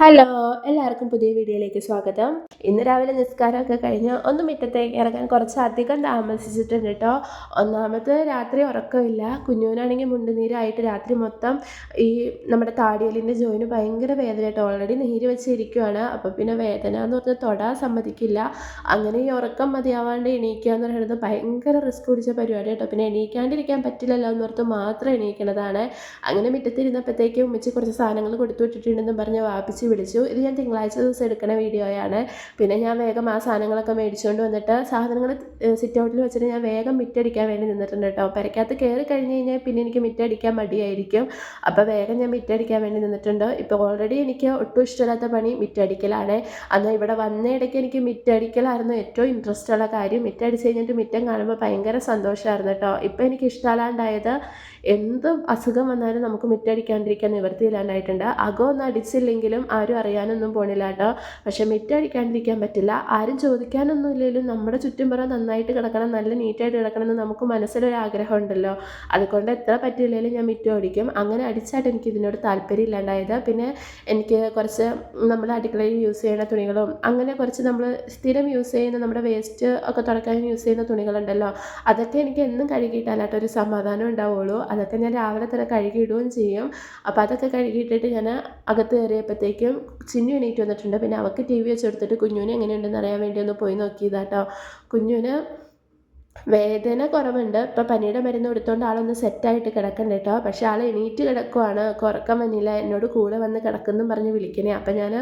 Hello എല്ലാവർക്കും പുതിയ വീഡിയോയിലേക്ക് സ്വാഗതം. ഇന്ന് രാവിലെ നിസ്കാരമൊക്കെ കഴിഞ്ഞ് ഒന്ന് മുറ്റത്തേക്ക് ഇറങ്ങാൻ കുറച്ച് അധികം താമസിച്ചിട്ടുണ്ട് കേട്ടോ ഒന്നാമത് രാത്രി ഉറക്കമില്ല. കുഞ്ഞുവിനാണെങ്കിൽ മുണ്ടുനീരായിട്ട് രാത്രി മൊത്തം ഈ നമ്മുടെ താടിയലിന്റെ ജോയിന് ഭയങ്കര വേദന കേട്ടോ ഓൾറെഡി നീര് വെച്ചിരിക്കുവാണ്. അപ്പോൾ പിന്നെ വേദന എന്ന് പറഞ്ഞാൽ തൊടാൻ സമ്മതിക്കില്ല. അങ്ങനെ ഈ ഉറക്കം മതിയാവാണ്ട് എണീക്കുക എന്ന് പറയുന്നത് ഭയങ്കര റിസ്ക് പിടിച്ച പരിപാടി കേട്ടോ പിന്നെ എണീക്കാണ്ടിരിക്കാൻ പറ്റില്ലല്ലോ എന്ന് ഓർത്ത് മാത്രം എണീക്കണതാണ്. അങ്ങനെ മുറ്റത്തിരുന്നപ്പോഴത്തേക്കും ഉമ്മച്ചി കുറച്ച് സാധനങ്ങൾ കൊടുത്തു വിട്ടിട്ടുണ്ടെന്ന് പറഞ്ഞ് വാപ്പിച്ച് വിളിച്ചു. ഇത് ഞാൻ തിങ്കളാഴ്ച ദിവസം എടുക്കുന്ന വീഡിയോയാണ് പിന്നെ ഞാൻ വേഗം ആ സാധനങ്ങളൊക്കെ മേടിച്ചുകൊണ്ട് വന്നിട്ട് സാധനങ്ങൾ സിറ്റ് ഔട്ടിൽ വെച്ചിട്ട് ഞാൻ വേഗം മിറ്റടിക്കാൻ വേണ്ടി നിന്നിട്ടുണ്ട് കേട്ടോ. പെരക്കകത്ത് കയറി കഴിഞ്ഞ് കഴിഞ്ഞാൽ പിന്നെ എനിക്ക് മിറ്റടിക്കാൻ മടിയായിരിക്കും. അപ്പോൾ വേഗം ഞാൻ മിറ്റടിക്കാൻ വേണ്ടി നിന്നിട്ടുണ്ട്. ഇപ്പോൾ ഓൾറെഡി എനിക്ക് ഒട്ടും ഇഷ്ടമില്ലാത്ത പണി മിറ്റടിക്കലാണ്. അന്ന് ഇവിടെ വന്ന ഇടയ്ക്ക് എനിക്ക് മിറ്റടിക്കലായിരുന്നു ഏറ്റവും ഇൻട്രസ്റ്റ് ഉള്ള കാര്യം. മിറ്റടിച്ച് കഴിഞ്ഞിട്ട് മിറ്റം കാണുമ്പോൾ ഭയങ്കര സന്തോഷമായിരുന്നു കേട്ടോ. ഇപ്പോൾ എനിക്ക് ഇഷ്ടമല്ലാണ്ടായത് എന്ത് അസുഖം വന്നാലും നമുക്ക് മുറ്റടിക്കാണ്ടിരിക്കാൻ നിവർത്തിയില്ലാണ്ടായിട്ടുണ്ട് അകമൊന്നും അടിച്ചില്ലെങ്കിലും ആരും അറിയാനൊന്നും പോണില്ല കേട്ടോ. പക്ഷെ മുറ്റടിക്കാണ്ടിരിക്കാൻ പറ്റില്ല. ആരും ചോദിക്കാനൊന്നും ഇല്ലെങ്കിലും നമ്മുടെ ചുറ്റും ചുറ്റുംപുറം നന്നായിട്ട് കിടക്കണം നല്ല നീറ്റായിട്ട് കിടക്കണം എന്ന് നമുക്ക് മനസ്സിലൊരു ആഗ്രഹം ഉണ്ടല്ലോ. അതുകൊണ്ട് എത്ര പറ്റിയില്ലെങ്കിലും ഞാൻ മുറ്റം അടിക്കും അങ്ങനെ അടിച്ചായിട്ട് എനിക്ക് ഇതിനോട് താല്പര്യം ഇല്ലാണ്ടായത്. പിന്നെ എനിക്ക് കുറച്ച് നമ്മൾ അടുക്കളയിൽ യൂസ് ചെയ്യുന്ന തുണികളും അങ്ങനെ കുറച്ച് നമ്മൾ സ്ഥിരം യൂസ് ചെയ്യുന്ന നമ്മുടെ വേസ്റ്റ് ഒക്കെ തുടക്കാൻ യൂസ് ചെയ്യുന്ന തുണികളുണ്ടല്ലോ. അതൊക്കെ എനിക്ക് എന്നും കഴുകിയിട്ടാലാട്ടോ ഒരു സമാധാനം ഉണ്ടാവുള്ളൂ. അതൊക്കെ ഞാൻ രാവിലെ തന്നെ കഴുകിയിടുകയും ചെയ്യും. അപ്പോൾ അതൊക്കെ കഴുകിയിട്ടിട്ട് ഞാൻ അകത്ത് കയറിയപ്പോഴത്തേക്കും ചിന്നു എണീറ്റ് വന്നിട്ടുണ്ട്. പിന്നെ അവൾക്ക് ടി വി വെച്ച് കൊടുത്തിട്ട് കുഞ്ഞുവിന് എങ്ങനെയുണ്ടെന്ന് അറിയാൻ വേണ്ടി ഒന്ന് പോയി നോക്കിയതാട്ടോ. കുഞ്ഞുവിന് വേദന കുറവുണ്ട്. ഇപ്പം പനിയുടെ മരുന്ന് കൊടുത്തോണ്ട് ആളൊന്ന് സെറ്റായിട്ട് കിടക്കണ്ട കേട്ടോ പക്ഷെ ആൾ എണീറ്റ് കിടക്കുവാണ്. കുറക്കം വന്നില്ല. എന്നോട് കൂടെ വന്ന് കിടക്കുന്നു പറഞ്ഞ് വിളിക്കണേ. അപ്പം ഞാൻ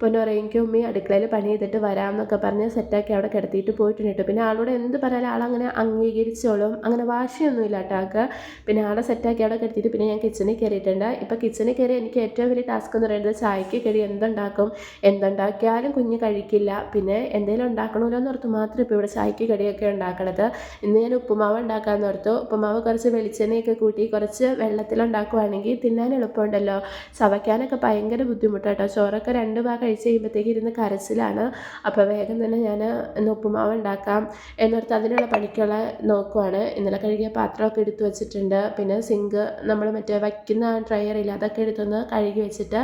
പൊന്നു പറയും എനിക്ക് ഉമ്മി അടുക്കളയിൽ പണി ചെയ്തിട്ട് വരാമെന്നൊക്കെ പറഞ്ഞ് സെറ്റാക്കി അവിടെ കിടത്തിയിട്ട് പോയിട്ടുണ്ട് കേട്ടോ പിന്നെ ആളോട് എന്ത് പറഞ്ഞാലും ആളങ്ങനെ അംഗീകരിച്ചോളും. അങ്ങനെ വാശിയൊന്നുമില്ല കേട്ടോ ആൾക്ക്. പിന്നെ ആളെ സെറ്റാക്കി അവിടെ കിടത്തിയിട്ട് പിന്നെ ഞാൻ കിച്ചണിൽ കയറിയിട്ടുണ്ട് ഇപ്പം കിച്ചണിൽ കയറി എനിക്ക് ഏറ്റവും വലിയ ടാസ്ക് എന്ന് പറയുന്നത് ചായക്ക് കയറി എന്തുണ്ടാക്കും എന്തുണ്ടാക്കിയാലും കുഞ്ഞ് കഴിക്കില്ല. പിന്നെ എന്തെങ്കിലും ഉണ്ടാക്കണമല്ലോ എന്നോർത്ത് മാത്രം ഇപ്പോൾ ഇവിടെ ചായക്ക് കടിയൊക്കെ ഉണ്ടാക്കണത്. ഇന്ന് ഉപ്പുമാവ് ഉണ്ടാക്കാമെന്ന് ഓർത്തു. ഉപ്പുമാവ് കുറച്ച് വെളിച്ചെണ്ണയൊക്കെ കൂട്ടി കുറച്ച് വെള്ളത്തിലുണ്ടാക്കുവാണെങ്കിൽ തിന്നാൻ എളുപ്പമുണ്ടല്ലോ. ചവയ്ക്കാനൊക്കെ ഭയങ്കര ബുദ്ധിമുട്ടാട്ടോ. ചോറൊക്കെ രണ്ട് ഭാഗം കഴിച്ച് കഴിയുമ്പോഴത്തേക്ക് ഇരുന്ന് കരച്ചിലാണ്. അപ്പോൾ വേഗം തന്നെ ഞാൻ ഇന്ന് ഉപ്പുമാവ് ഉണ്ടാക്കാം എന്നോർത്ത് അതിനുള്ള പണിക്കുള്ള നോക്കുവാണ്. ഇന്നലെ കഴുകിയ പാത്രമൊക്കെ എടുത്തു വെച്ചിട്ടുണ്ട്. പിന്നെ സിങ്ക് നമ്മൾ മറ്റേ വയ്ക്കുന്ന ഡ്രയറില്ല അതൊക്കെ എടുത്തൊന്ന് കഴുകി വെച്ചിട്ട്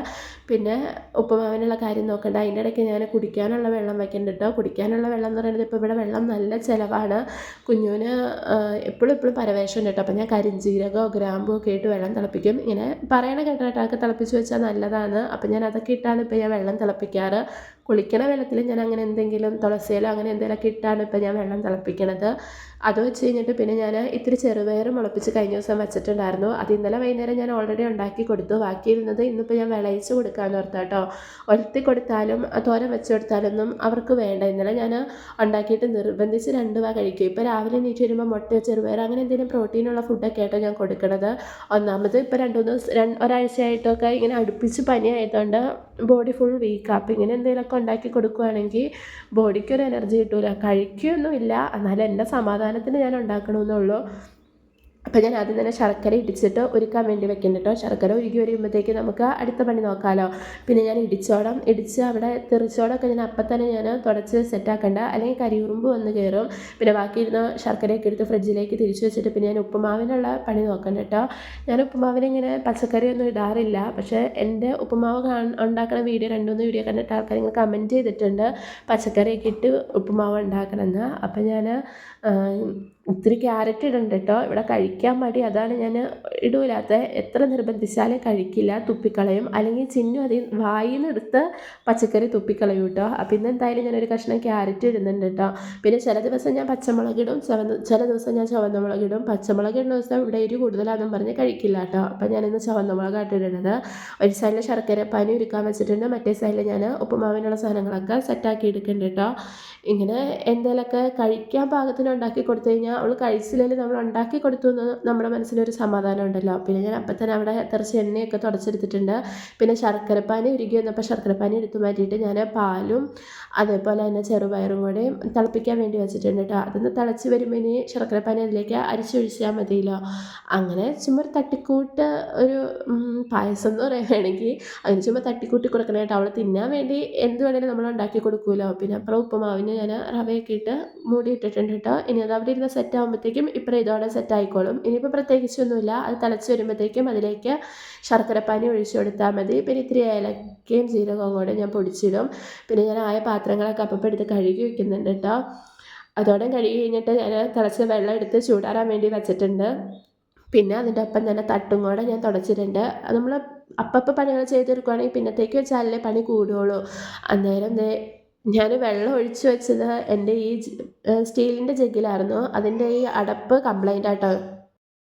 പിന്നെ ഉപ്പുമാവിനുള്ള കാര്യം നോക്കണ്ട. അതിന്റെ ഇടയ്ക്ക് ഞാൻ കുടിക്കാനുള്ള വെള്ളം വെക്കേണ്ടിട്ടോ കുടിക്കാനുള്ള വെള്ളം എന്ന് പറയുന്നത് ഇപ്പോൾ ഇവിടെ വെള്ളം നല്ല ചിലവാണ്. കുഞ്ഞുവിന് എപ്പോഴും എപ്പോഴും പരവേഷം കേട്ടോ. അപ്പം ഞാൻ കരിഞ്ജീരകമോ ഗ്രാമ്പോ ഒക്കെ ഇട്ട് വെള്ളം തിളപ്പിക്കും. ഇങ്ങനെ പറയണ കേട്ടോ അതൊക്കെ തിളപ്പിച്ച് വെച്ചാൽ നല്ലതാണ്. അപ്പം ഞാൻ അതൊക്കെ ഇട്ടാണ് ഇപ്പോൾ ഞാൻ വെള്ളം തിളപ്പിക്കാറ്. കുളിക്കണ വെള്ളത്തിൽ ഞാൻ അങ്ങനെ എന്തെങ്കിലും തുളസിയിലോ അങ്ങനെ എന്തെങ്കിലുമൊക്കെ ഇട്ടാണ് ഇപ്പം ഞാൻ വെള്ളം തിളപ്പിക്കണത്. അത് വെച്ച് കഴിഞ്ഞിട്ട് പിന്നെ ഞാൻ ഇത്തിരി ചെറുപയർ മുളപ്പിച്ച് കഴിഞ്ഞ ദിവസം വെച്ചിട്ടുണ്ടായിരുന്നു. അത് ഇന്നലെ വൈകുന്നേരം ഞാൻ ഓൾറെഡി ഉണ്ടാക്കി കൊടുത്തു. ബാക്കിയിരുന്നത് ഇന്നിപ്പോൾ ഞാൻ വിളയിച്ച് കൊടുക്കാമെന്ന് ഓർത്ത കേട്ടോ. ഒലത്തി കൊടുത്താലും തോര വെച്ച് കൊടുത്താലൊന്നും അവർക്ക് വേണ്ട. ഇന്നലെ ഞാൻ ഉണ്ടാക്കിയിട്ട് നിർബന്ധിച്ച് രണ്ട് വാ കഴിക്കും. ഇപ്പോൾ രാവിലെ എണീറ്റ് വരുമ്പോൾ മുട്ട ചെറുപയർ അങ്ങനെ എന്തെങ്കിലും പ്രോട്ടീനുള്ള ഫുഡൊക്കെ ആയിട്ടോ ഞാൻ കൊടുക്കണത്. ഒന്നാമത് ഇപ്പോൾ രണ്ട് മൂന്ന് ഒരാഴ്ചയായിട്ടൊക്കെ ഇങ്ങനെ അടുപ്പിച്ച് പനിയായതുകൊണ്ട് ബോഡി ഫുൾ വീക്കാണ് ഇങ്ങനെ എന്തെങ്കിലുമൊക്കെ ഉണ്ടാക്കി കൊടുക്കുകയാണെങ്കിൽ ബോഡിക്കൊരു എനർജി കിട്ടില്ല കഴിക്കുകയൊന്നുമില്ല എന്നാലും എന്റെ സമാധാനത്തിന് ഞാൻ ഉണ്ടാക്കണമെന്നുള്ളൂ അപ്പോൾ ഞാൻ ആദ്യം തന്നെ ശർക്കര ഇടിച്ചിട്ട് ഒരുക്കാൻ വേണ്ടി വെക്കുന്നുണ്ട് കേട്ടോ ശർക്കര ഒരുക്കി വരുമ്പോഴത്തേക്ക് നമുക്ക് അടുത്ത പണി നോക്കാമല്ലോ പിന്നെ ഞാൻ ഇടിച്ചോടം ഇടിച്ച് അവിടെ തെറിച്ചോടമൊക്കെ ഞാൻ അപ്പം തന്നെ ഞാൻ തുടച്ച് സെറ്റാക്കണ്ട അല്ലെങ്കിൽ കരിയുറുമ്പ് വന്ന് കയറും. പിന്നെ ബാക്കി ഇരുന്ന ശർക്കരയൊക്കെ എടുത്ത് ഫ്രിഡ്ജിലേക്ക് തിരിച്ചു വെച്ചിട്ട് പിന്നെ ഞാൻ ഉപ്പുമാവിനുള്ള പണി നോക്കണ്ട കേട്ടോ ഞാൻ ഉപ്പുമാവിന് ഇങ്ങനെ പച്ചക്കറിയൊന്നും ഇടാറില്ല. പക്ഷേ എന്റെ ഉപ്പുമാവ് ഉണ്ടാക്കുന്ന വീഡിയോ രണ്ടുമൂന്ന് വീഡിയോ കണ്ടിട്ട് ആൾക്കാർ ഇങ്ങനെ കമന്റ് ചെയ്തിട്ടുണ്ട്. പച്ചക്കറിയൊക്കെ ഇട്ട് ഉപ്പുമാവ് ഉണ്ടാക്കണമെന്ന്. അപ്പം ഞാൻ ഇത്തിരി ക്യാരറ്റ് ഇടണ്ട കേട്ടോ ഇവിടെ കഴിക്കാൻ മടി. അതാണ് ഞാൻ ഇടൂലാത്ത എത്ര നിർബന്ധിച്ചാലും കഴിക്കില്ല. തുപ്പിക്കളയും. അല്ലെങ്കിൽ ചിന്നു അതിൽ വായിൽ നിന്ന് എടുത്ത് പച്ചക്കറി തുപ്പിക്കളയും കേട്ടോ അപ്പം ഇന്ന് എന്തായാലും ഞാനൊരു കഷ്ണം ക്യാരറ്റ് ഇടുന്നുണ്ട് കേട്ടോ പിന്നെ ചില ദിവസം ഞാൻ പച്ചമുളക് ഇടും. ചുവന്ന ചില ദിവസം ഞാൻ ചുവന്ന മുളക് ഇടും. പച്ചമുളക് ഇടുന്ന ദിവസം ഇവിടെ എരി കൂടുതലാണെന്നും പറഞ്ഞ് കഴിക്കില്ല കേട്ടോ അപ്പം ഞാനിന്ന് ചുവന്ന മുളകായിട്ട് ഇടുന്നത് ഒരു സൈഡിൽ ശർക്കര പനി ഒരുക്കാൻ വെച്ചിട്ടുണ്ട്. മറ്റേ സൈഡിൽ ഞാൻ ഉപ്പുമാവിനുള്ള സാധനങ്ങളൊക്കെ സെറ്റാക്കി എടുക്കുന്നുണ്ട് കേട്ടോ ഇങ്ങനെ എന്തെങ്കിലുമൊക്കെ കഴിക്കാൻ പാകത്തിന് ഉണ്ടാക്കി കൊടുത്തു കഴിഞ്ഞാൽ അവൾ കഴിച്ചില്ലെങ്കിൽ നമ്മൾ ഉണ്ടാക്കി കൊടുത്തു എന്ന് നമ്മുടെ മനസ്സിലൊരു സമാധാനം ഉണ്ടല്ലോ. പിന്നെ ഞാൻ അപ്പം തന്നെ അവിടെ കുറച്ച് എണ്ണയൊക്കെ തുടച്ചെടുത്തിട്ടുണ്ട്. പിന്നെ ശർക്കരപ്പാനി ഉരുകി വന്നപ്പോൾ ശർക്കരപ്പാനി എടുത്തു മാറ്റിയിട്ട് ഞാൻ പാലും അതേപോലെ തന്നെ ചെറുപയറും കൂടി തിളപ്പിക്കാൻ വേണ്ടി വെച്ചിട്ടുണ്ട് കേട്ടോ. അതൊന്ന് തിളച്ച് വരുമ്പോൾ ഇനി ശർക്കരപ്പാനി അതിലേക്ക് അരിച്ചൊഴിച്ചാൽ മതിയല്ലോ. അങ്ങനെ ചുമ്മാ ഒരു തട്ടിക്കൂട്ട് ഒരു പായസം എന്ന് പറയുകയാണെങ്കിൽ അതിന് ചുമ്മാ തട്ടിക്കൂട്ടി കൊടുക്കണം കേട്ടോ. അവൾ തിന്നാൻ വേണ്ടി എന്ത് വേണേലും നമ്മൾ ഉണ്ടാക്കി കൊടുക്കുമല്ലോ. പിന്നെ അപ്പുറം ഉപ്പുമാവിന് ഞാൻ റവയൊക്കെ ഇട്ട് മൂടി ഇട്ടിട്ടുണ്ട് കേട്ടോ. ഇനി അത് അവിടെ ഇരുന്ന് സെറ്റ് ആകുമ്പോഴത്തേക്കും ഇപ്പുറം ഇതോടെ സെറ്റ് ആയിക്കോളും. ഇനിയിപ്പോൾ പ്രത്യേകിച്ചൊന്നുമില്ല. അത് തിളച്ച് വരുമ്പോഴത്തേക്കും അതിലേക്ക് ശർക്കരപ്പാനി ഒഴിച്ചു കൊടുത്താൽ മതി. പിന്നെ ഇത്തിരി ഏലക്കയും ജീരകവും കൂടെ ഞാൻ പൊടിച്ചിടും. പിന്നെ ഞാൻ ആയ പാത്രങ്ങളൊക്കെ അപ്പം എടുത്ത് കഴുകി വെക്കുന്നുണ്ട് കേട്ടോ അതോടെ കഴുകി കഴിഞ്ഞിട്ട് ഞാൻ തിളച്ച് വെള്ളം എടുത്ത് ചൂടാറാൻ വേണ്ടി വെച്ചിട്ടുണ്ട്. പിന്നെ അതിന്റെ ഒപ്പം തന്നെ തട്ടും കൂടെ ഞാൻ തുടച്ചിട്ടുണ്ട്. നമ്മൾ അപ്പപ്പോൾ പണികൾ ചെയ്തെടുക്കുകയാണെങ്കിൽ പിന്നത്തേക്ക് വെച്ചാലേ പണി കൂടുകയുള്ളൂ അന്നേരം ഞാൻ വെള്ളം ഒഴിച്ചു വെച്ചത് എന്റെ ഈ സ്റ്റീലിന്റെ ജഗ്ഗിലായിരുന്നു. അതിന്റെ ഈ അടപ്പ് കംപ്ലൈന്റ് ആയിട്ടോ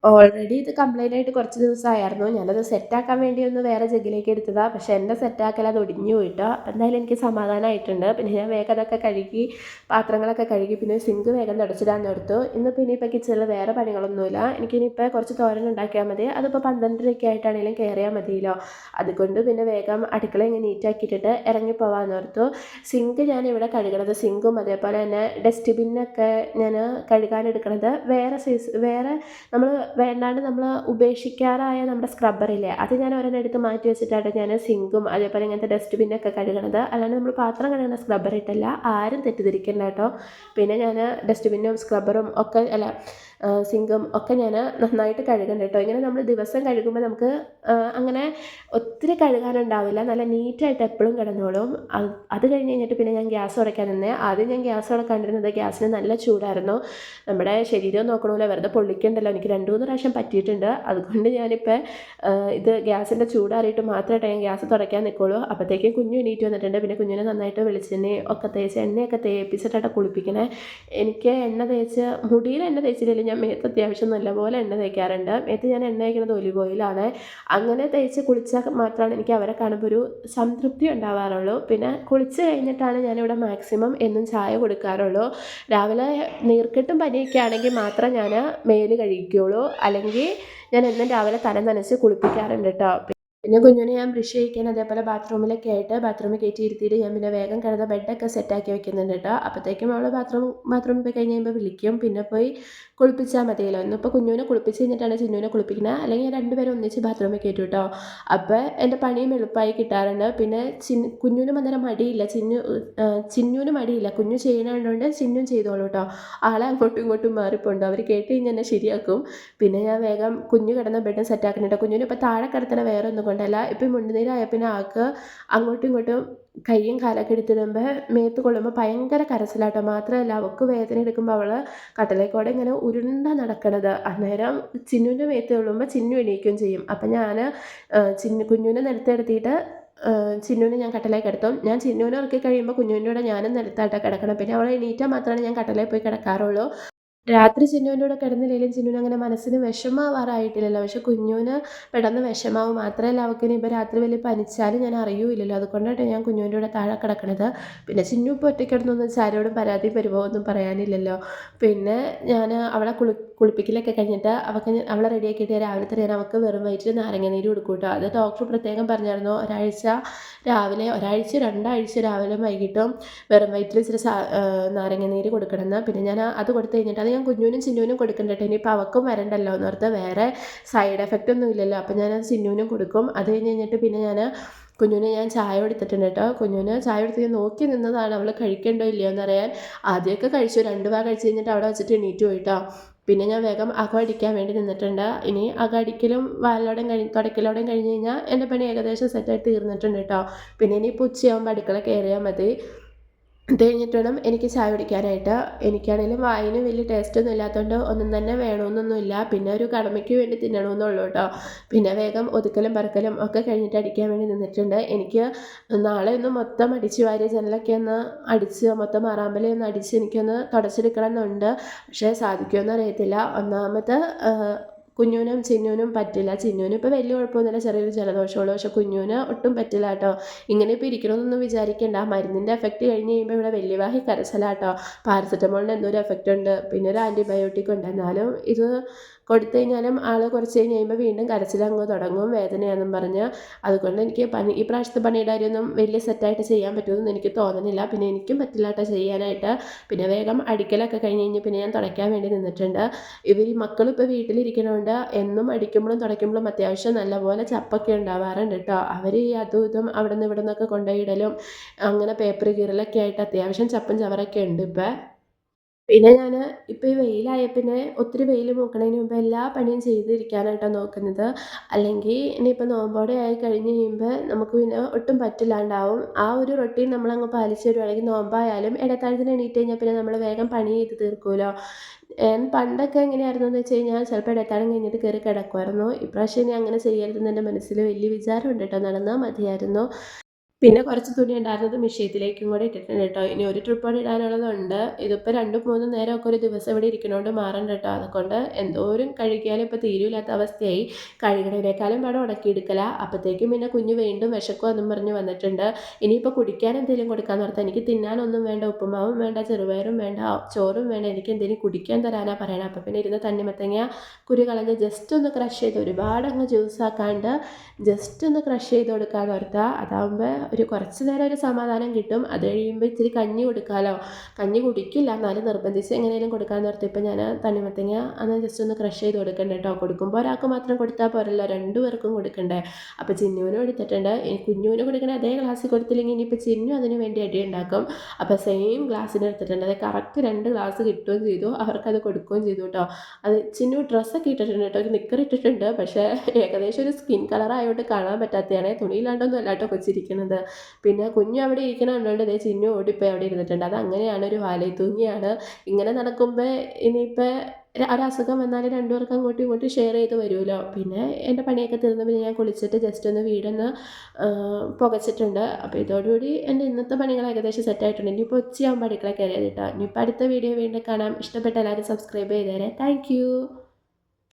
ഓൾറെഡി ഇത് കംപ്ലൈന്റ് ആയിട്ട് കുറച്ച് ദിവസമായിരുന്നു. ഞാനത് സെറ്റാക്കാൻ വേണ്ടി ഒന്ന് വേറെ ജഗ്ഗിലേക്ക് എടുത്തതാണ് പക്ഷേ എന്റെ സെറ്റാക്കൽ അത് ഒടിഞ്ഞു പോയിട്ടോ. എന്തായാലും എനിക്ക് സമാധാനമായിട്ടുണ്ട് പിന്നെ ഞാൻ വേഗം അതൊക്കെ കഴുകി പാത്രങ്ങളൊക്കെ കഴുകി പിന്നെ സിങ്ക് വേഗം തുടച്ചിടാൻ എടുത്തു ഇന്നിപ്പോൾ ഇനിയിപ്പോൾ കിച്ചണിൽ വേറെ പണികളൊന്നുമില്ല. എനിക്കിനിപ്പോൾ കുറച്ച് തോരൻ ഉണ്ടാക്കിയാൽ മതി. അതിപ്പോൾ പന്ത്രണ്ടരയ്ക്ക് ആയിട്ടാണെങ്കിലും കയറിയാൽ മതിയല്ലോ. അതുകൊണ്ട് പിന്നെ വേഗം അടുക്കള ഇങ്ങനെ നീറ്റാക്കിയിട്ടിട്ട് ഇറങ്ങി പോകാമെന്ന് ഓർത്തു. സിങ്ക് ഞാൻ ഇവിടെ കഴുകണത് സിങ്കും അതേപോലെ തന്നെ ഡസ്റ്റ്ബിന്നൊക്കെ ഞാൻ കഴുകാനെടുക്കണത് വേറെ സൈസ് വേറെ നമ്മൾ വേണ്ടാണ്ട് നമ്മൾ ഉപേക്ഷിക്കാറായ നമ്മുടെ സ്ക്രബ്ബറില്ലേ അത് ഞാൻ ഒരെണ്ണം എടുത്ത് മാറ്റി വെച്ചിട്ടാണ് ഞാൻ സിങ്കും അതേപോലെ ഇങ്ങനത്തെ ഡസ്റ്റ്ബിന്നൊക്കെ കഴുകണത്. അല്ലാണ്ട് നമ്മൾ പാത്രം കഴുകുന്ന സ്ക്രബ്ബർ ഇട്ടല്ല ആരും തെറ്റിദ്ധരിക്കണ്ട കേട്ടോ. പിന്നെ ഞാൻ ഡസ്റ്റ്ബിന്നും സ്ക്രബ്ബറും ഒക്കെ അല്ല സിങ്കും ഒക്കെ ഞാൻ നന്നായിട്ട് കഴുകുന്നുണ്ട് കേട്ടോ ഇങ്ങനെ നമ്മൾ ദിവസം കഴുകുമ്പോൾ നമുക്ക് അങ്ങനെ ഒത്തിരി കഴുകാനുണ്ടാവില്ല നല്ല നീറ്റായിട്ട് എപ്പോഴും കിടന്നോളും. അത് കഴിഞ്ഞ് കഴിഞ്ഞിട്ട് പിന്നെ ഞാൻ ഗ്യാസ് ഉടയ്ക്കാൻ നിന്നേ. ആദ്യം ഞാൻ ഗ്യാസ് ഉടക്കാണ്ടിരുന്നത് ഗ്യാസിന് നല്ല ചൂടായിരുന്നു. നമ്മുടെ ശരീരം നോക്കണമല്ലോ വെറുതെ പൊള്ളിക്കണ്ടല്ലോ. എനിക്ക് രണ്ട് മൂന്ന് പ്രാവശ്യം പറ്റിയിട്ടുണ്ട്. അതുകൊണ്ട് ഞാനിപ്പോൾ ഇത് ഗ്യാസിന്റെ ചൂടാറിയിട്ട് മാത്രമായിട്ട് ഞാൻ ഗ്യാസ് തുടയ്ക്കാൻ നിൽക്കുള്ളൂ അപ്പോഴത്തേക്കും കുഞ്ഞു എണീറ്റ് വന്നിട്ടുണ്ട്. പിന്നെ കുഞ്ഞിനെ നന്നായിട്ട് വെളിച്ചെണ്ണ ഒക്കെ തേച്ച് എണ്ണയൊക്കെ തേപ്പിച്ചിട്ടാണ് കുളിപ്പിക്കണേ. എനിക്ക് എണ്ണ തേച്ച് മുടിയിൽ എണ്ണ തേച്ചില്ലെങ്കിൽ ഞാൻ മേത്ത് അത്യാവശ്യം നല്ലപോലെ എണ്ണ തേക്കാറുണ്ട്. മേത്ത് ഞാൻ എണ്ണ തേക്കുന്നത് ഒലിവ് ഓയിലാണ്. അങ്ങനെ തേച്ച് കുളിച്ചാൽ മാത്രമാണ് എനിക്ക് അവരെ കാണുമ്പോൾ ഒരു സംതൃപ്തി ഉണ്ടാവാറുള്ളൂ. പിന്നെ കുളിച്ച് കഴിഞ്ഞിട്ടാണ് ഞാനിവിടെ മാക്സിമം എന്നും ചായ കൊടുക്കാറുള്ളൂ. രാവിലെ നീർക്കെട്ടും പനിയൊക്കെ ആണെങ്കിൽ മാത്രം ഞാൻ മേൽ കഴിക്കുകയുള്ളൂ അല്ലെങ്കിൽ ഞാൻ എന്നും രാവിലെ തല നനച്ച് കുളിപ്പിക്കാറുണ്ട് കേട്ടോ. പിന്നെ കുഞ്ഞിനെ ഞാൻ ബ്രഷ് ചെയ്യിക്കാൻ അതേപോലെ ബാത്റൂമിലൊക്കെ ആയിട്ട് ബാത്റൂമിൽ കയറ്റി ഇരുത്തിയിട്ട് ഞാൻ പിന്നെ വേഗം കിടന്ന ബെഡൊക്കെ സെറ്റാക്കി വെക്കുന്നുണ്ട് കേട്ടോ അപ്പോഴത്തേക്കും അവൾ ബാത്റൂം ബാത്റൂമിൽ പോയി കഴിഞ്ഞ് കഴിയുമ്പോൾ വിളിക്കും. പിന്നെ പോയി കുളിപ്പിച്ചാൽ മതിയല്ലോ. ഇന്നിപ്പോൾ കുഞ്ഞുവിനെ കുളിപ്പിച്ച് കഴിഞ്ഞിട്ടാണ് ചിന്നുവിനെ കുളിപ്പിക്കുന്നത് അല്ലെങ്കിൽ ഞാൻ രണ്ടുപേരും ഒന്നിച്ച് ബാത്റൂമിൽ കയറ്റും കേട്ടോ അപ്പോൾ എന്റെ പണിയും എളുപ്പമായി കിട്ടാറുണ്ട്. പിന്നെ ചിന്നു കുഞ്ഞുവിനും അന്നേരം മടിയില്ല. ചിന്നു ചിന്നുവിന് മടിയില്ല. കുഞ്ഞു ചെയ്യണതുകൊണ്ട് ചിന്നും ചെയ്തോളൂ കേട്ടോ ആളെ അങ്ങോട്ടും ഇങ്ങോട്ടും മാറിപ്പോണ്ട്. അവർ കേട്ട് കഴിഞ്ഞാൽ എന്നെ ശരിയാക്കും. പിന്നെ ഞാൻ വേഗം കുഞ്ഞു കിടന്ന ബെഡും സെറ്റാക്കുന്നുണ്ട് കുഞ്ഞിന് ഇപ്പോൾ താഴെ കിടത്തണ വേറെ ഒന്നും കൊണ്ടല്ല. ഇപ്പം മുണ്ടുനീരായ പിന്നെ ആൾക്ക് അങ്ങോട്ടും ഇങ്ങോട്ടും കയ്യും കാലൊക്കെ എടുത്തിടുമ്പോൾ മേത്ത് കൊള്ളുമ്പോൾ ഭയങ്കര കരച്ചിലാട്ടോ. മാത്രമല്ല അവൾക്ക് വേദന എടുക്കുമ്പോൾ അവൾ കട്ടലേക്കോടെ ഇങ്ങനെ ഉരുണ്ട നടക്കണത്. അന്നേരം ചിന്നുവിന്റെ മേത്ത് കൊള്ളുമ്പോൾ ചിന്നു എണീക്കുകയും ചെയ്യും. അപ്പം ഞാൻ ചിന്നു കുഞ്ഞുവിനെ നിരത്തെടുത്തിയിട്ട് ചിന്നുവിനെ ഞാൻ കട്ടലേക്ക് എടുത്തും. ഞാൻ ചിന്നുവിനെ ഇറക്കി കഴിയുമ്പോൾ കുഞ്ഞുവിന്റെ കൂടെ ഞാനും നിരത്തായിട്ടാണ് കിടക്കണം പിന്നെ അവളെ എണീറ്റാൽ മാത്രമാണ് ഞാൻ കട്ടലയിൽ പോയി കിടക്കാറുള്ളൂ. രാത്രി ചിന്നുവിന്റെ കൂടെ കിടന്നില്ലെങ്കിലും ചിന്നുവിന് അങ്ങനെ മനസ്സിന് വിഷമാവാറായിട്ടില്ലല്ലോ. പക്ഷെ കുഞ്ഞുവിന് പെട്ടെന്ന് വിഷമാവും. മാത്രമല്ല അവൾക്ക് ഇനി ഇപ്പോൾ രാത്രി വലിയ പനിച്ചാലും ഞാൻ അറിയൂല്ലല്ലോ. അതുകൊണ്ടാണ് ഞാൻ കുഞ്ഞുവിന്റെ കൂടെ താഴെ കിടക്കണത്. പിന്നെ ചിന്നു ഇപ്പോൾ ഒറ്റയ്ക്ക് കിടന്നൊന്നും ആരോടും പരാതി പരിഭവമൊന്നും പറയാനില്ലല്ലോ. പിന്നെ ഞാൻ അവളെ കുളി കുളിപ്പിക്കലൊക്കെ കഴിഞ്ഞിട്ട് അവൾക്ക് അവളെ റെഡിയാക്കിയിട്ട് രാവിലത്തെ ഞാൻ അവൾക്ക് വെറും വയറ്റിൽ നാരങ്ങ നീര് കൊടുക്കും കേട്ടോ. അത് ഡോക്ടർ പ്രത്യേകം പറഞ്ഞായിരുന്നു. ഒരാഴ്ച രാവിലെ ഒരാഴ്ച രണ്ടാഴ്ച രാവിലെ വൈകിട്ടും വെറും വയറ്റിൽ ഇച്ചിരി നാരങ്ങ നീര് കൊടുക്കണമെന്ന് പിന്നെ ഞാൻ അത് കൊടുത്തു കഴിഞ്ഞിട്ട് ഞാൻ കുഞ്ഞുവിനും ചിന്നുവിനും കൊടുക്കണ്ടട്ടെ. ഇനിയിപ്പോൾ അവൾക്കും വരണ്ടല്ലോ എന്ന് ഓർത്ത് വേറെ സൈഡ് എഫക്റ്റ് ഒന്നും ഇല്ലല്ലോ. അപ്പോൾ ഞാൻ ചിന്നുവിനും കൊടുക്കും. അത് കഴിഞ്ഞ് കഴിഞ്ഞിട്ട് പിന്നെ ഞാൻ കുഞ്ഞുവിന് ഞാൻ ചായ കൊടുത്തിട്ടുണ്ട് കേട്ടോ. കുഞ്ഞുവിന് ചായ കൊടുത്ത് ഞാൻ നോക്കി നിന്നതാണ് അവൾ കഴിക്കണ്ടോ ഇല്ലയോ എന്നറിയാൻ ആദ്യമൊക്കെ കഴിച്ചു. രണ്ട് ഭാഗം കഴിച്ച് കഴിഞ്ഞിട്ട് അവിടെ വെച്ചിട്ട് എണീറ്റ് പോയിട്ടോ പിന്നെ ഞാൻ വേഗം അകം അടിക്കാൻ വേണ്ടി നിന്നിട്ടുണ്ട്. ഇനി അകം അടിക്കലും വാലോടെയും കഴിഞ്ഞ് തുടക്കലോടെയും കഴിഞ്ഞ് കഴിഞ്ഞാൽ എന്റെ പണി ഏകദേശം സെറ്റായിട്ട് തീർന്നിട്ടുണ്ട് കേട്ടോ. പിന്നെ ഇനി ഇപ്പോൾ ഉച്ചയാകുമ്പോൾ അടുക്കള കയറിയാൽ മതി. അത് കഴിഞ്ഞിട്ട് വേണം എനിക്ക് ചായ കുടിക്കാനായിട്ട്. എനിക്കാണെങ്കിലും വായിന് വലിയ ടേസ്റ്റൊന്നും ഇല്ലാത്തതുകൊണ്ട് ഒന്നും തന്നെ വേണമെന്നൊന്നുമില്ല പിന്നെ ഒരു കടമയ്ക്ക് വേണ്ടി തിന്നണമെന്നുള്ളൂ കേട്ടോ. പിന്നെ വേഗം ഒതുക്കലും പറക്കലും ഒക്കെ കഴിഞ്ഞിട്ട് അടിക്കാൻ വേണ്ടി നിന്നിട്ടുണ്ട്. എനിക്ക് നാളെ ഒന്ന് മൊത്തം അടിച്ച് വാരി ജനലൊക്കെ ഒന്ന് അടിച്ച് മൊത്തം മാറാമ്പലി ഒന്ന് അടിച്ച് എനിക്കൊന്ന് തുടച്ചെടുക്കണം എന്നുണ്ട് പക്ഷേ സാധിക്കുമെന്ന് അറിയത്തില്ല. ഒന്നാമത്തെ കുഞ്ഞുവിനും ചിന്നൂനും പറ്റില്ല. ചിന്നൂനും ഇപ്പോൾ വലിയ കുഴപ്പമൊന്നുമില്ല. ചെറിയൊരു ജലദോഷമുള്ളൂ. പക്ഷേ കുഞ്ഞുവിന് ഒട്ടും പറ്റില്ല കേട്ടോ. ഇങ്ങനെ ഇപ്പോൾ ഇരിക്കണമെന്നൊന്നും വിചാരിക്കേണ്ട. മരുന്നിന്റെ എഫക്റ്റ് കഴിഞ്ഞ് കഴിയുമ്പോൾ ഇവിടെ വലിയവാഹി കരച്ചിലാട്ടോ പാരസെറ്റമോളിന് എന്തോ ഒരു എഫക്റ്റ് ഉണ്ട്. പിന്നെ ഒരു ആന്റിബയോട്ടിക് ഉണ്ട്. എന്നാലും ഇത് കൊടുത്തു കഴിഞ്ഞാലും ആൾ കുറച്ച് കഴിഞ്ഞ് കഴിയുമ്പോൾ വീണ്ടും കരച്ചിലങ്ങ് തുടങ്ങും വേദനയാണെന്നും പറഞ്ഞ്. അതുകൊണ്ട് എനിക്ക് പനി ഈ പ്രാവശ്യത്തെ പണിയുടെ കാര്യമൊന്നും വലിയ സെറ്റായിട്ട് ചെയ്യാൻ പറ്റുമെന്ന് എനിക്ക് തോന്നുന്നില്ല. പിന്നെ എനിക്കും പറ്റില്ല കേട്ടോ ചെയ്യാനായിട്ട്. പിന്നെ വേഗം അടിക്കലൊക്കെ കഴിഞ്ഞ് കഴിഞ്ഞ് പിന്നെ ഞാൻ തുടയ്ക്കാൻ വേണ്ടി നിന്നിട്ടുണ്ട്. ഇവർ ഈ മക്കളിപ്പോൾ വീട്ടിലിരിക്കണോണ്ട് എന്നും അടിക്കുമ്പോഴും തുടയ്ക്കുമ്പോഴും അത്യാവശ്യം നല്ലപോലെ ചപ്പൊക്കെ ഉണ്ടാവാറുണ്ട് കേട്ടോ. അവർ ഈ അതും ഇതും അവിടെ നിന്ന് ഇവിടെ നിന്നൊക്കെ കൊണ്ടുപോയിടലും അങ്ങനെ പേപ്പർ കീറലൊക്കെ ആയിട്ട് അത്യാവശ്യം ചപ്പും ചവറൊക്കെ ഉണ്ട് ഇപ്പം. പിന്നെ ഞാൻ ഇപ്പോൾ ഈ വെയിലായ പിന്നെ ഒത്തിരി വെയിൽ മൂക്കണതിന് മുമ്പ് എല്ലാ പണിയും ചെയ്തിരിക്കാനായിട്ടാണ് നോക്കുന്നത്. അല്ലെങ്കിൽ ഇനിയിപ്പോൾ നോമ്പോടെ ആയി കഴിഞ്ഞ് കഴിയുമ്പോൾ നമുക്ക് പിന്നെ ഒട്ടും പറ്റില്ലാണ്ടാവും. ആ ഒരു റൊട്ടീൻ നമ്മളങ്ങ് പാലിച്ച് വരുവാണെങ്കിൽ നോമ്പായാലും ഇടത്താഴത്തിന് എണീറ്റ് കഴിഞ്ഞാൽ പിന്നെ നമ്മൾ വേഗം പണി ചെയ്ത് തീർക്കുമല്ലോ പണ്ടൊക്കെ എങ്ങനെയായിരുന്നു എന്ന് വെച്ച് കഴിഞ്ഞാൽ ചിലപ്പോൾ ഇടത്താഴം കഴിഞ്ഞിട്ട് കയറി കിടക്കുമായിരുന്നു ഇപ്രാവശ്യം ഇനി അങ്ങനെ ചെയ്യരുതെന്ന് എന്റെ മനസ്സിൽ വലിയ വിചാരമുണ്ട് കേട്ടോ നടന്നാൽ മതിയായിരുന്നു. പിന്നെ കുറച്ച് തുണി ഉണ്ടായിരുന്നത് മിഷ്യത്തിലേക്കും കൂടെ ഇട്ടിട്ടുണ്ട് കേട്ടോ. ഇനി ഒരു ട്രിപ്പ് കൂടെ ഇടാനുള്ളതുണ്ട്. ഇതിപ്പോൾ രണ്ടും മൂന്നും നേരമൊക്കെ ഒരു ദിവസം ഇവിടെ ഇരിക്കണോണ്ട് മാറണ്ട കേട്ടോ. അതുകൊണ്ട് എന്തോരം കഴുകിയാലും ഇപ്പോൾ തീരുമില്ലാത്ത അവസ്ഥയായി. കഴുകണേക്കാളും പാടെ ഉടക്കിയെടുക്കല അപ്പോഴത്തേക്കും പിന്നെ കുഞ്ഞ് വീണ്ടും വിശക്കും എന്നും പറഞ്ഞ് വന്നിട്ടുണ്ട്. ഇനിയിപ്പോൾ കുടിക്കാൻ എന്തെങ്കിലും കൊടുക്കാമെന്ന് പറഞ്ഞാൽ എനിക്ക് തിന്നാനൊന്നും വേണ്ട. ഉപ്പുമാവും വേണ്ട ചെറുപയറും വേണ്ട ചോറും വേണ്ട. എനിക്ക് എന്തെങ്കിലും കുടിക്കാൻ തരാനാണ് പറയണം. അപ്പോൾ പിന്നെ ഇരുന്ന് തണ്ണിമത്തങ്ങ കുരു കളഞ്ഞ് ജസ്റ്റ് ഒന്ന് ക്രഷ് ചെയ്ത് ഒരുപാട് അങ്ങ് ജ്യൂസ് ആക്കാണ്ട് ജസ്റ്റ് ഒന്ന് ക്രഷ് ചെയ്ത് കൊടുക്കാമെന്ന് ഓർത്താൽ അതാകുമ്പോൾ ഒരു കുറച്ച് നേരം ഒരു സമാധാനം കിട്ടും. അത് കഴിയുമ്പോൾ ഇച്ചിരി കഞ്ഞി കൊടുക്കാമല്ലോ കഞ്ഞി കുടിക്കില്ല. എന്നാലും നിർബന്ധിച്ച് എങ്ങനെയും കൊടുക്കാമെന്ന് ഓർത്ത് ഇപ്പം ഞാൻ തണ്ണിമത്തങ്ങ അന്ന് ജസ്റ്റ് ഒന്ന് ക്രഷ് ചെയ്ത് കൊടുക്കണ്ടേ കേട്ടോ കൊടുക്കുമ്പോൾ ഒരാൾക്ക് മാത്രം കൊടുത്താൽ പോരല്ലോ. രണ്ടുപേർക്കും കൊടുക്കണ്ടേ. അപ്പോൾ ചിന്നുവിനും എടുത്തിട്ടുണ്ട് കുഞ്ഞുവിന് കൊടുക്കണ അതേ ഗ്ലാസ്സിൽ കൊടുത്തില്ലെങ്കിൽ ഇനിയിപ്പോൾ ചിന്നു അതിന് വേണ്ടി അടി ഉണ്ടാക്കും. അപ്പോൾ സെയിം ഗ്ലാസ്സിന് എടുത്തിട്ടുണ്ട്. അത് കറക്റ്റ് രണ്ട് ഗ്ലാസ് കിട്ടുകയും ചെയ്തു. അവർക്കത് കൊടുക്കുകയും ചെയ്തു കേട്ടോ അത് ചിന്നു ഡ്രസ്സൊക്കെ ഇട്ടിട്ടുണ്ട് കേട്ടോ ഒരു നിക്കർ ഇട്ടിട്ടുണ്ട്. പക്ഷേ ഏകദേശം ഒരു സ്കിൻ കളർ ആയതുകൊണ്ട് കാണാൻ പറ്റാത്തതാണ് തുണിയില്ലാണ്ടൊന്നും അല്ല കേട്ടോ കൊച്ചിരിക്കുന്നത് പിന്നെ കുഞ്ഞു അവിടെ ഇരിക്കണ ദേ ചിന്നു ഓടിപ്പോയി അവിടെ ഇരുന്നിട്ടുണ്ട്. അത് അങ്ങനെയാണ് ഒരു വാലയിൽ തൂങ്ങിയാണ്. ഇങ്ങനെ നടക്കുമ്പോൾ ഇനിയിപ്പോൾ ഒരസുഖം വന്നാൽ രണ്ടുപേർക്കും അങ്ങോട്ടും ഇങ്ങോട്ടും ഷെയർ ചെയ്ത് വരുമല്ലോ. പിന്നെ എന്റെ പണിയൊക്കെ തീർന്ന് പിന്നെ ഞാൻ കുളിച്ചിട്ട് ജസ്റ്റ് ഒന്ന് വീടൊന്ന് പുകച്ചിട്ടുണ്ട്. അപ്പോൾ ഇതോടുകൂടി എന്റെ ഇന്നത്തെ പണികൾ ഏകദേശം സെറ്റായിട്ടുണ്ട് ഇനിയിപ്പോൾ ഉച്ചയാകുമ്പോൾ അടുക്കള കയറിയത് കേട്ടോ. ഇനിയിപ്പോൾ അടുത്ത വീഡിയോ വീണ്ടും കാണാം. ഇഷ്ടപ്പെട്ട എല്ലാവരും സബ്സ്ക്രൈബ് ചെയ്തേരെ. താങ്ക്